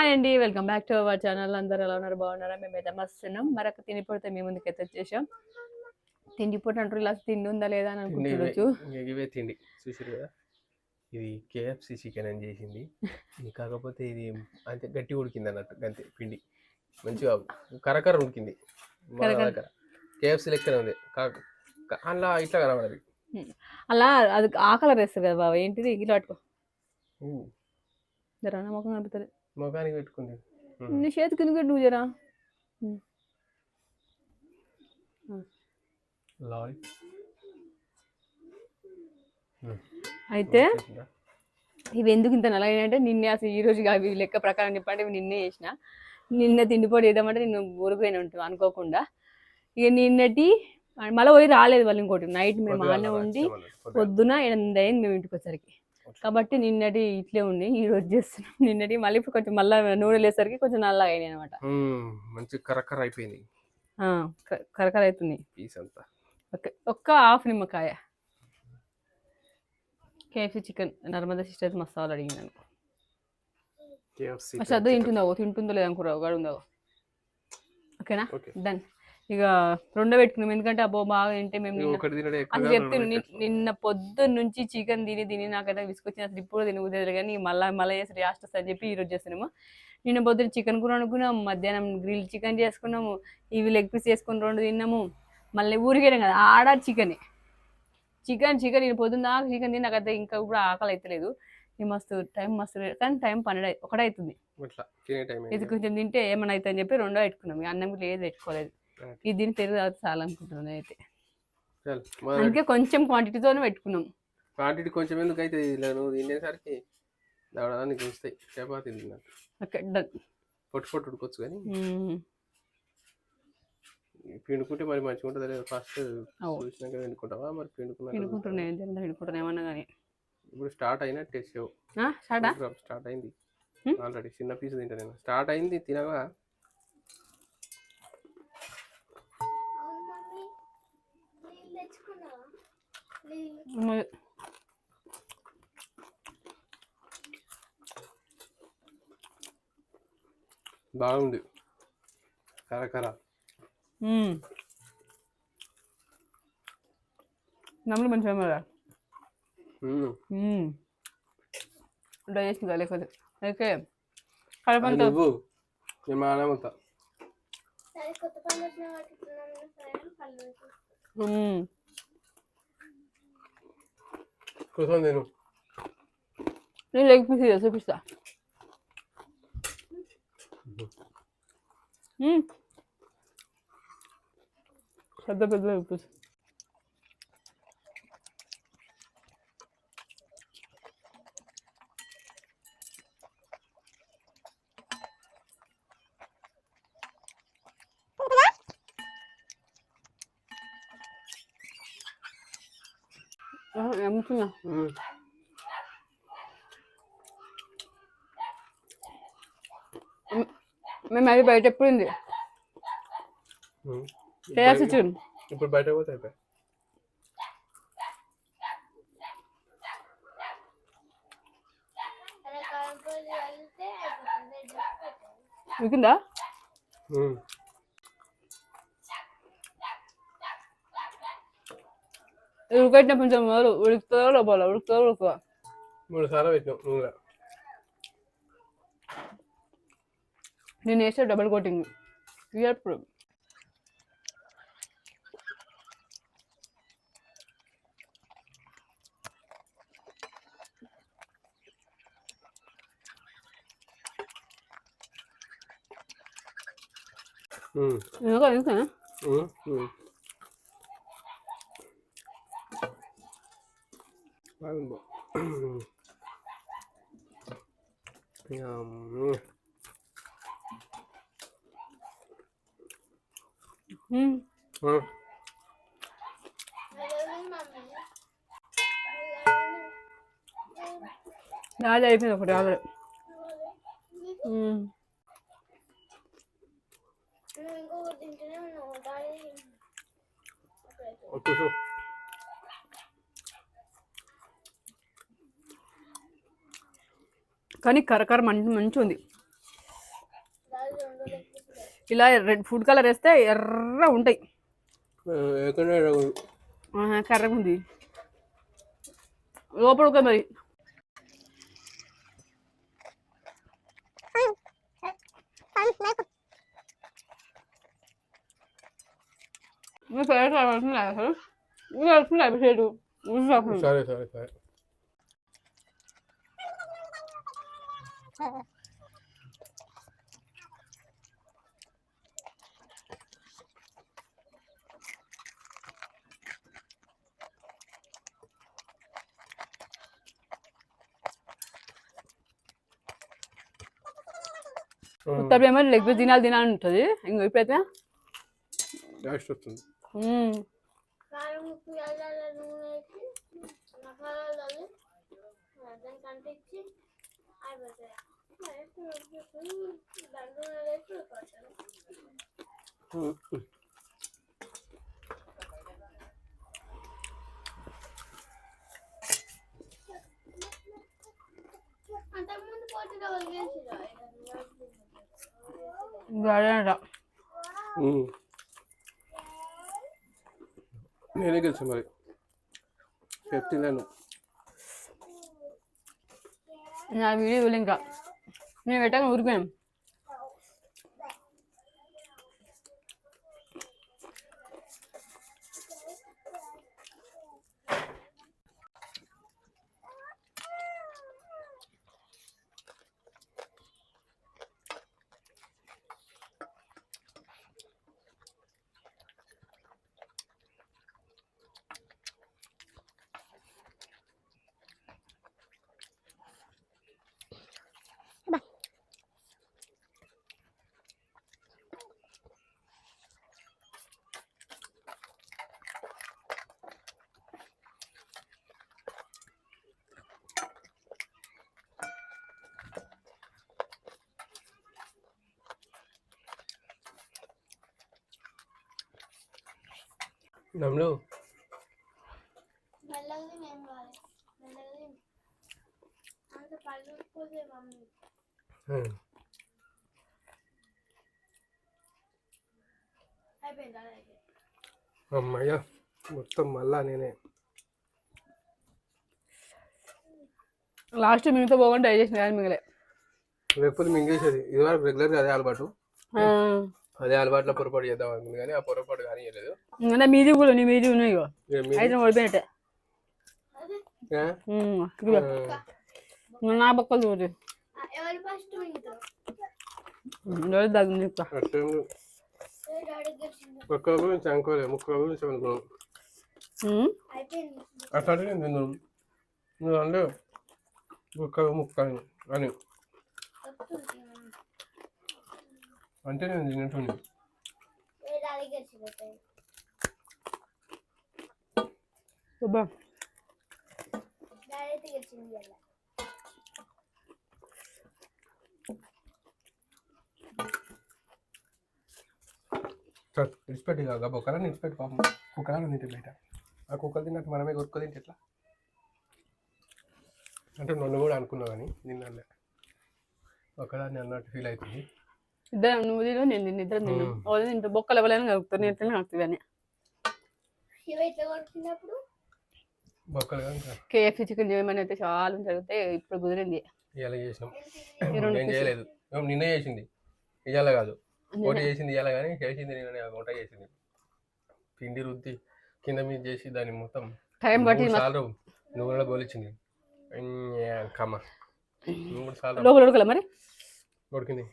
Hi అండి welcome back to our channel అందరూ ఎలా ఉన్నారు? బాగున్నారా? మేమైతే మస్తున్నాం మరొక తిండిపోతే మీ ముందుకైతే వచ్చేసాం. తిండిపోటు అంటారు ఇలా తిండి ఉందా లేదా అని తిండి ఇవే తిండి. చూసారు కదా? ఇది కేఎఫ్సి చికెన్ అని చేసింది. కాకపోతే ఇది అంతే గట్టి ఉడికింది అన్నట్టు. అంతే పిండి. మంచిగా కరకర ఉడికింది. దగ్గర కేఎఫ్సి లెక్కనే ఉంది. అలా ఇట్లా కనబడదు అలా అది ఆ కలర్ వేస్తారు కదా బాబా ఏంటిది? ఇట్లా పట్టుకో. జరా ముఖం కనిపిస్తుంది ముఖానికి పెట్టుకుంది. నీ చేతి కింద నువ్వు జరా? లాయ్. అయితే ఇవి ఎందుకు ఇంత నల్లగా అంటే నిన్నే అసలు ఈ రోజు కాదు, ఈ లెక్క ప్రకారం చెప్పంటే ఇవి నిన్నే చేసిన. నిన్న తిండిపోటు వేద్దామంటే నిన్ను ఊరిపోయిన ఉంటాం అనుకోకుండా. ఇక నిన్నటి మళ్ళీ పోయి రాలేదు వాళ్ళు ఇంకోటి. నైట్ మేము ఆనే ఉండి పొద్దున ఎనిమిది అయింది మేము ఇంటికి వచ్చరికి కాబట్టి నిన్నటి ఇట్లే ఉండి ఈ రోజు చేస్తున్నాం. నిన్నటి మళ్ళీ ఇప్పుడు కొంచెం మళ్ళీ నూనె లేసరికి కొంచెం నల్లగా అయినాయి అనమాట మంచి కరకర అయిపోయింది. కరకర అవుతుంది పీస్ అంతా. ఓకే ఒక్క హాఫ్ నిమ్మకాయ. KFC chicken Narmada sister masala అడిగింది కేఎఫ్సి మా శ్రద్ధ తింటుందో తింటుందో లేదా అనుకురా ఒకడు ఉందో. ఓకేనా? ఓకే. డన్. ఇక రెండో పెట్టుకున్నాం. ఎందుకంటే అబ్బో బాగా తింటే మేము అసలు చెప్తాను ని- నిన్న పొద్దున్న నుంచి చికెన్ తిని తిని నాకైతే విసుకొచ్చిన అసలు ఇప్పుడు తినబుద్ది కానీ మళ్ళీ మళ్ళీ చేసి లాస్ట్ అని చెప్పి ఈరోజు చేస్తున్నాము. నిన్న పొద్దున్న చికెన్ కూర అనుకున్నాం మధ్యాహ్నం గ్రిల్ చికెన్ చేసుకున్నాము. ఇవి లెగ్ పీస్ చేసుకుని రెండు తిన్నాము. మళ్ళీ ఊరికెళ్ళాం కదా. ఆడ చికెనే. చికెన్ చికెన్ నేను పొద్దున్న దాకా చికెన్ తిని నాకైతే ఇంకా కూడా ఆకలి అవుతలేదు మస్తు టైం మస్తు కానీ టైం పన్నెండు ఒకటే అవుతుంది. ఇది కొంచెం తింటే ఏమైనా అవుతుంది అని చెప్పి రెండో పెట్టుకున్నాం. అన్నం కూడా ఏది పెట్టుకోలేదు. ఇది దీని పెరుగు తాగితే చాలా అనుకుంటున్నాను అయితే అందుకే కొంచెం క్వాంటిటీతోనే పెట్టుకున్నాం. క్వాంటిటీ కొంచెం ఎందుకు అయితే నువ్వు తినేసరికి దావడానికి వస్తాయి చపాతీ తిన్నట్టు. Okay done. పొట్టు పొట్టు ఉడుకోవచ్చు కానీ. పిండుకుంటే మరి మంచిగా ఉంటుంది లేదా ఫస్ట్. చూసినాక పిండుకుంటావా మరి పిండుకున్నాక వినుకుంటున్నాయి ఎంత వినుకుంటున్నా ఏమన్నా కానీ. ఇప్పుడు స్టార్ట్ అయినట్టే షో షాడా స్టార్ట్? అయింది? ఆల్రెడీ చిన్న పీస్ తింటా నేను. స్టార్ట్ అయింది తినగా బాగుంది. కరకర నమ్ములు మంచిగా కదా మ్మ్. డైజెషన్ లేకపోతే? ఓకే. అది కలపంతో నువ్వు మేము ఆడమవుతా సరే కొత్త పనులు వచ్చిన వాటికి నన్ను సరే పళ్ళు మ్మ్. కూర్చొని నేను నేను లెగ్ పీస్ ఇదే చూపిస్తా మ్మ్. పీస్ ఏమవుతున్నా మ్మ్. అది బయట ఎప్పుడు ఉంది. కేఎఫ్సీ చికెన్ ఇప్పుడు బయట పోతే అయిపోయి? అలా ఉడికట్టిన కొంచెం మొదలు ఉడుకుతుందో లోపల ఉడుకుతుందో ఉడుకుతుందా మూడు సార్లు పెట్టినాం నూనె నేను వేస్తే డబుల్ కోటింగ్ ఎప్పుడు మ్మ్. ఎందుకో ఎందుకనా మ్మ్. మ్మ్. బాగుంది బా. యమ్మ్. మ్మ్. నాది అయిపోయింది ఒకటి ఆల్రెడీ నువ్వు కానీ కరకర మంచి మంచిగా ఉంది ఇలా రెడ్ ఫుడ్ కలర్ వేస్తే ఎర్ర ఉంటాయి. కర్రగా ఉంది. లోపల మరి. మీ పేరు కావాల్సింది అసలు ఇది వస్తుంది అభిషేకు? సరే సరే సరే. ఉత్తర ఏమో లెగ్ పీస్ తినాలి తినాలి ఉంటుంది. ఇంకో ఇప్పుడైతే? లాస్ట్ వస్తుంది. అల్లాల నూనె గెలిచా మరి. చెప్తున్నాను నా వీడియో ఇంకా. నేను పెట్టాక ఊరిపోయాం అయిపోయింది? అమ్మయ్య మొత్తం మళ్ళా నేనే. లాస్ట్ మిగతా పోకుండా ట్రై చేసిన కానీ మిగలే. లేకపోతే మింగేసేది. ఇదివరకు రెగ్యులర్గా అదే అలవాటు. అదే అలవాట్లో పొరపాటు చేద్దాం అనుకుంది కానీ ఆ పొరపాటు కానీ చేయలేదు. ఇంకా మీది కూడా నీ మీది ఉన్నాయి అయితే ఓడిపోయినట్టే నా పక్కలు చూడు. దగ్గర లేదు. ఒక్క గురించి అనుకోలేదు ముక్క గురించి అనుకున్నాం అట్లా అంటే నేను నువ్వు అంటే ముక్క ముక్క అని. అంటే నేను అయిపోయింది అబ్బా. గెలిచింది ఇలా ఇడిచిపెట్టి కాక బొక్కలని ఇడిచిపెట్టి పాపం. కుక్కలని తింటే బయట. ఆ కుక్కలు తిన్నట్టు మనమే కొట్టుకో తింటే ఎట్లా? అంటే నన్ను కూడా అనుకున్నా కానీ నిన్న ఒకదాన్ని అన్నట్టు ఫీల్ అవుతుంది. ఇద్దరు నువ్వు తిను నేను తిన్న ఇద్దరు తిన్నాం. ఉమ్. వాళ్ళు తింటే బొక్కలు ఎవరైనా కలుగుతారు నేను ఎట్లా కలుగుతుంది అని. కేఎఫ్సీ చికెన్ చేయమని అయితే చాలా జరిగితే ఇప్పుడు కుదిరింది. ఇవాళ చేసినాం. నేను చేయలేదు. నిన్న చేసింది. ఇవాళ కాదు. ఒకటి చేసింది ఇవాళ కానీ చేసింది నిన్న వంట చేసింది. పిండి రుద్ది కింద మీద చేసి దాన్ని మొత్తం టైం బట్టి సార్లు నూనెలో గోలిచ్చింది. కమ్మ. మూడు సార్లు లోపల ఉడకలే మరి? ఉడికింది.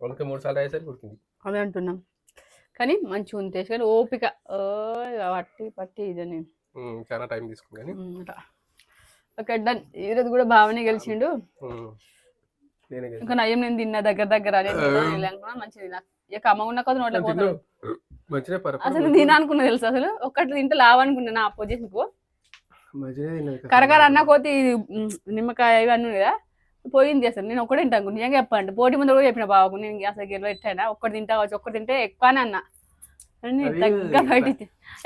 మూడు సార్లు అయ్యేసరికి ఉడికింది అదే అంటున్నాం. కానీ మంచిగా ఉంది టేస్ట్. కానీ ఓపిక. పట్టి పట్టి ఇదని చాలా టైం తీసుకుంది ఓకే డన్. ఈరోజు కూడా భావనే గెలిచిండు. ఇంకా నయం నేను తిన్నా దగ్గర దగ్గర మంచిది ఇక అమ్మ ఉన్న కొద్ది పరప అసలు తినా అనుకున్నా తెలుసు? అసలు ఒక్కటి తింటే లావు అనుకున్నా నా అపోజిషన్కు. కరకర అన్న కోతి నిమ్మకాయ ఇవన్నీ కదా? పోయింది అసలు. నేను ఒక్కటే తింటాను. నిజంగా చెప్పండి. పోటీ ముందు కూడా చెప్పిన బాబుకు నేను అసలు గెలవ ఎట్టైనా ఒక్కటి తింటా వచ్చి ఒక్కటి తింటే ఎక్కువనే అన్న. తగ్గ బయట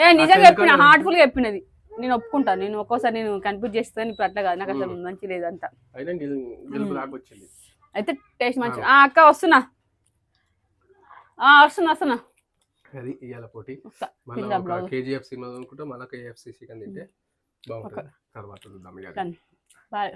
ఏ నిజంగా చెప్పిన హార్ట్ఫుల్గా చెప్పినది. నేను ఒప్పుకుంటాను నేను ఒక్కోసారి నేను కన్ఫ్యూజ్ చేస్తాను ఇప్పుడు అట్లా కాదు. నాకు అసలు మంచి లేదు అంతా అయినా గెలు- గెలుపు నాకు వచ్చింది. అయితే టేస్ట్ మంచి ఆ అక్క వస్తున్నా. ఆ, వస్తున్నా వస్తున్నా. అది ఇవాళ పోటీ. మళ్ళీ కేజీఎఫ్ సినిమా అనుకుంటే మళ్ళీ కేఎఫ్సి చికెన్ తింటే బాగుంటుంది. తర్వాత చూద్దాం. బాయ్.